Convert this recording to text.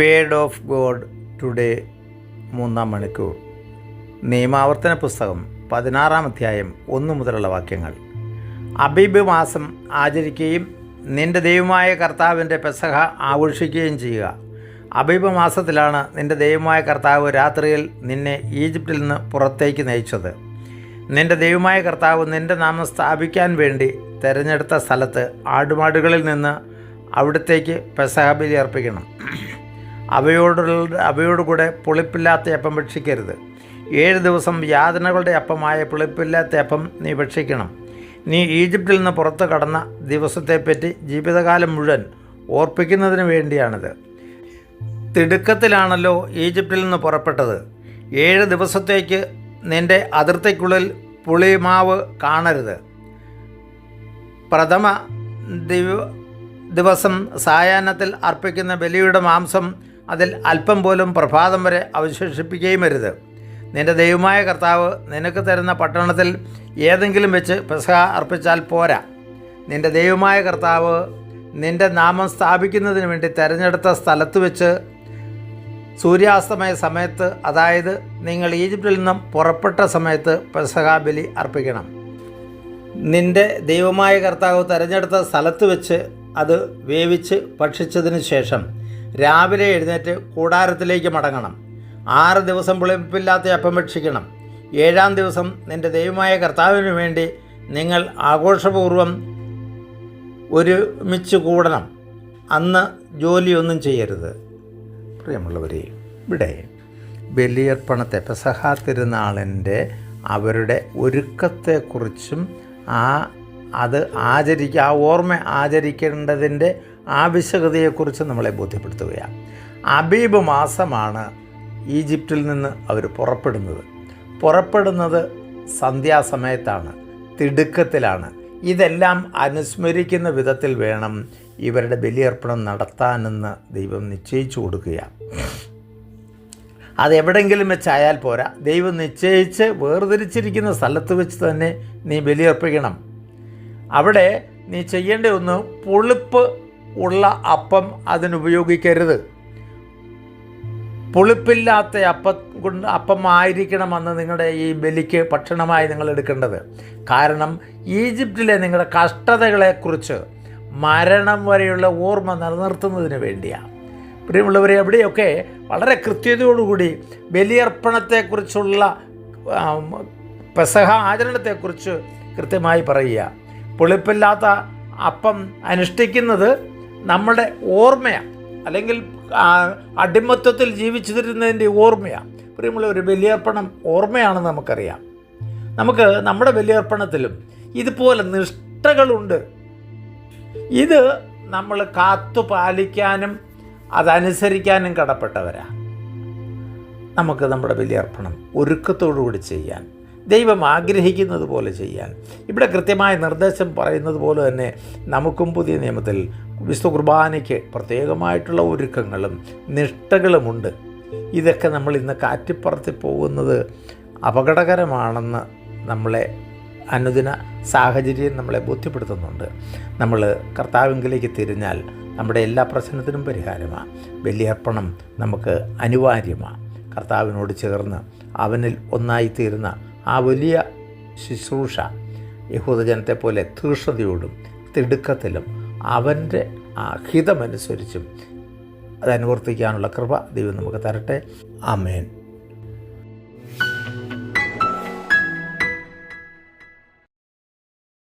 Word of God today മൂന്നാം മണിക്കൂർ. നിയമാവർത്തന പുസ്തകം പതിനാറാം അധ്യായം ഒന്ന് മുതലുള്ള വാക്യങ്ങൾ. അബീബ് മാസം ആചരിക്കുകയും നിന്റെ ദൈവമായ കർത്താവിന്റെ പെസഹ ആഘോഷിക്കുകയും ചെയ്യുക. അബീബ് മാസത്തിലാണ് നിന്റെ ദൈവമായ കർത്താവ് രാത്രിയിൽ നിന്നെ ഈജിപ്തിൽ നിന്ന് പുറത്തേക്ക് നയിച്ചത്. നിന്റെ ദൈവമായ കർത്താവ് നിന്റെ നാമം സ്ഥാപിക്കാൻ വേണ്ടി തിരഞ്ഞെടുത്ത സ്ഥലത്ത് ആടുമാടുകളിൽ നിന്ന് അവിടത്തേക്ക് പെസഹ ബലി അവയോടുള്ള അവയോടുകൂടെ പുളിപ്പില്ലാത്ത അപ്പം ഭക്ഷിക്കരുത്. ഏഴ് ദിവസം യാതനകളുടെ അപ്പമായ പുളിപ്പില്ലാത്ത അപ്പം നീ ഭക്ഷിക്കണം. നീ ഈജിപ്തിൽ നിന്ന് പുറത്ത് കടന്ന ദിവസത്തെപ്പറ്റി ജീവിതകാലം മുഴുവൻ ഓർപ്പിക്കുന്നതിന് വേണ്ടിയാണിത്. തിടുക്കത്തിലാണല്ലോ ഈജിപ്തിൽ നിന്ന് പുറപ്പെട്ടത്. ഏഴ് ദിവസത്തേക്ക് നിന്റെ അതിർത്തിക്കുള്ളിൽ പുളിമാവ് കാണരുത്. പ്രഥമ ദിവ ദിവസം സായാഹ്നത്തിൽ അർപ്പിക്കുന്ന ബലിയുടെ മാംസം അതിൽ അല്പം പോലും പ്രഭാതം വരെ അവശേഷിപ്പിക്കുകയും അരുത് നിന്റെ ദൈവമായ കർത്താവ് നിനക്ക് തരുന്ന പട്ടണത്തിൽ ഏതെങ്കിലും വെച്ച് പെസഹ അർപ്പിച്ചാൽ പോരാ. നിന്റെ ദൈവമായ കർത്താവ് നിന്റെ നാമം സ്ഥാപിക്കുന്നതിന് വേണ്ടി തിരഞ്ഞെടുത്ത സ്ഥലത്ത് വെച്ച് സൂര്യാസ്തമയ സമയത്ത് അതായത് നിങ്ങൾ ഈജിപ്തിൽ നിന്നും പുറപ്പെട്ട സമയത്ത് പെസഹ ബലി അർപ്പിക്കണം. നിന്റെ ദൈവമായ കർത്താവ് തിരഞ്ഞെടുത്ത സ്ഥലത്ത് വെച്ച് അത് വേവിച്ച് ഭക്ഷിച്ചതിന് ശേഷം രാവിലെ എഴുന്നേറ്റ് കൂടാരത്തിലേക്ക് മടങ്ങണം. ആറ് ദിവസം പുളിപ്പില്ലാത്ത അപ്പം ഭക്ഷിക്കണം. ഏഴാം ദിവസം നിന്റെ ദൈവമായ കർത്താവിന് വേണ്ടി നിങ്ങൾ ആഘോഷപൂർവം ഒരുമിച്ച് കൂടണം. അന്ന് ജോലിയൊന്നും ചെയ്യരുത്. പ്രിയമുള്ളവരെ ഇവിടെ ബലിയർപ്പണത്തെ പെസഹാ തിരുനാളിന്റെ അവരുടെ ഒരുക്കത്തെക്കുറിച്ചും ആ അത് ആചരിക്കുക ആ ഓർമ്മ ആചരിക്കേണ്ടതിന്റെ ആവശ്യകതയെക്കുറിച്ച് നമ്മളെ ബോധ്യപ്പെടുത്തുകയാണ്. അബീബ് മാസമാണ് ഈജിപ്തിൽ നിന്ന് അവർ പുറപ്പെടുന്നത്. പുറപ്പെടുന്നത് സന്ധ്യാസമയത്താണ് തിടുക്കത്തിലാണ്. ഇതെല്ലാം അനുസ്മരിക്കുന്ന വിധത്തിൽ വേണം ഇവരുടെ ബലിയർപ്പണം നടത്താനെന്ന് ദൈവം നിശ്ചയിച്ചു കൊടുക്കുകയാണ്. അതെവിടെങ്കിലും വെച്ചായാൽ പോരാ. ദൈവം നിശ്ചയിച്ച് വേർതിരിച്ചിരിക്കുന്ന സ്ഥലത്ത് വെച്ച് തന്നെ നീ ബലിയർപ്പിക്കണം. അവിടെ നീ ചെയ്യേണ്ട ഒന്ന് പുളിപ്പ് ഉള്ള അപ്പം അതിനുപയോഗിക്കരുത്. പുളിപ്പില്ലാത്ത അപ്പം കൊണ്ട് അപ്പമായിരിക്കണമെന്ന് നിങ്ങളുടെ ഈ ബലിക്ക് ഭക്ഷണമായി നിങ്ങൾ എടുക്കേണ്ടത്. കാരണം ഈജിപ്തിലെ നിങ്ങളുടെ കഷ്ടതകളെക്കുറിച്ച് മരണം വരെയുള്ള ഓർമ്മ നിലനിർത്തുന്നതിന് വേണ്ടിയാണ് പ്രിയമുള്ളവരെ എവിടെയൊക്കെ വളരെ കൃത്യതയോടുകൂടി ബലിയർപ്പണത്തെക്കുറിച്ചുള്ള പെസഹ ആചരണത്തെക്കുറിച്ച് കൃത്യമായി പറയുക. പുളിപ്പില്ലാത്ത അപ്പം അനുഷ്ഠിക്കുന്നത് നമ്മുടെ ഓർമ്മയാണ് അല്ലെങ്കിൽ അടിമത്വത്തിൽ ജീവിച്ചു തരുന്നതിന്റെ ഓർമ്മയാണ് പ്രിയമുള്ള ഒരു ബലിയർപ്പണം ഓർമ്മയാണെന്ന് നമുക്കറിയാം. നമുക്ക് നമ്മുടെ ബലിയർപ്പണത്തിലും ഇതുപോലെ നിഷ്ഠകളുണ്ട്. ഇത് നമ്മൾ കാത്തു പാലിക്കാനും അതനുസരിക്കാനും കടപ്പെട്ടവരാ. നമുക്ക് നമ്മുടെ ബലിയർപ്പണം ഒരുക്കത്തോടുകൂടി ചെയ്യാൻ ദൈവം ആഗ്രഹിക്കുന്നത് പോലെ ചെയ്യാൻ. ഇവിടെ കൃത്യമായ നിർദ്ദേശം പറയുന്നത് പോലെ തന്നെ നമുക്കും പുതിയ നിയമത്തിൽ വിശുദ്ധ കുർബാനയ്ക്ക് പ്രത്യേകമായിട്ടുള്ള ഒരുക്കങ്ങളും നിഷ്ഠകളുമുണ്ട്. ഇതൊക്കെ നമ്മൾ ഇന്ന് കാറ്റിപ്പറത്തി പോകുന്നത് അപകടകരമാണെന്ന് നമ്മളെ അനുദിന സാഹചര്യം നമ്മളെ ബോധ്യപ്പെടുത്തുന്നുണ്ട്. നമ്മൾ കർത്താവിങ്കിലേക്ക് തിരിഞ്ഞാൽ നമ്മുടെ എല്ലാ പ്രശ്നത്തിനും പരിഹാരമാണ് ബലിയർപ്പണം നമുക്ക് അനിവാര്യമാണ് കർത്താവിനോട് ചേർന്ന് അവനിൽ ഒന്നായിത്തീരുന്ന ആ വലിയ ശുശ്രൂഷ യഹൂദജനത്തെ പോലെ തീഷ്ണതയോടും തിടുക്കത്തിലും അവന്റെ ഹിതമനുസരിച്ചും അത് അനുവർത്തിക്കാനുള്ള കൃപ ദൈവം നമുക്ക് തരട്ടെ. ആമേൻ.